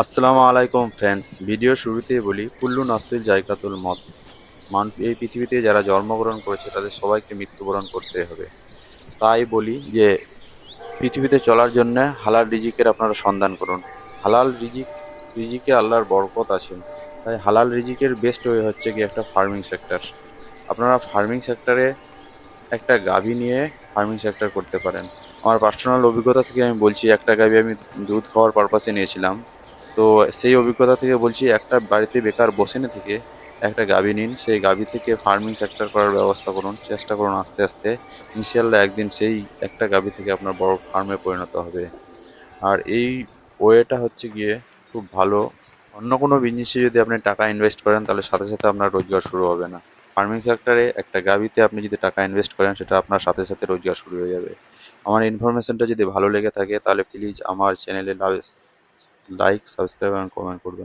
আসসালামু আলাইকুম friends, video শুরুতেই বলি, কুল্লু নফসিল জায়গাতুল মত। মান, এই পৃথিবীতে যারা জন্মগ্রহণ করেছে, তাদের সবাইকে মৃত্যুবরণ করতে হবে। তাই বলি যে, পৃথিবীতে চলার জন্য হালাল রিজিকের আপনারা সন্ধান করুন। হালাল রিজিক, রিজিকে আল্লাহর বরকত আছেন তাই হালাল রিজিকের বেস্ট ওয়ে হচ্ছে কি একটা ফার্মিং সেক্টর আপনারা ফার্মিং সেক্টরে একটা গাভী নিয়ে ফার্মিং সেক্টর করতে পারেন। আমার পার্সোনাল অভিজ্ঞতা থেকে আমি বলছি, একটা গাভী আমি দুধ খাওয়ার পারপাসে নিয়েছিলাম। তো সেই অভিজ্ঞতা থেকে বলছি, একটা বাড়িতে বেকার বসে না থেকে একটা গাভী নিন। সেই গাভী থেকে ফার্মিং সেক্টর করার ব্যবস্থা করুন, চেষ্টা করুন আস্তে আস্তে। ইনশাল্লাহ একদিন সেই একটা গাভী থেকে আপনার বড় ফার্মে পরিণত হবে। আর এই ওয়েটা হচ্ছে গিয়ে খুব ভালো। অন্য কোনো বিজনেসে যদি আপনি টাকা ইনভেস্ট করেন, তাহলে সাথে সাথে আপনার রোজগার শুরু হবে না। ফার্মিং সেক্টরে একটা গাভীতে আপনি যদি টাকা ইনভেস্ট করেন, সেটা আপনার সাথে সাথে রোজগার শুরু হয়ে যাবে। আমার ইনফরমেশনটা যদি ভালো লেগে থাকে, তাহলে প্লিজ আমার চ্যানেলে লাইক সাবস্ক্রাইব এবং কমেন্ট করবেন।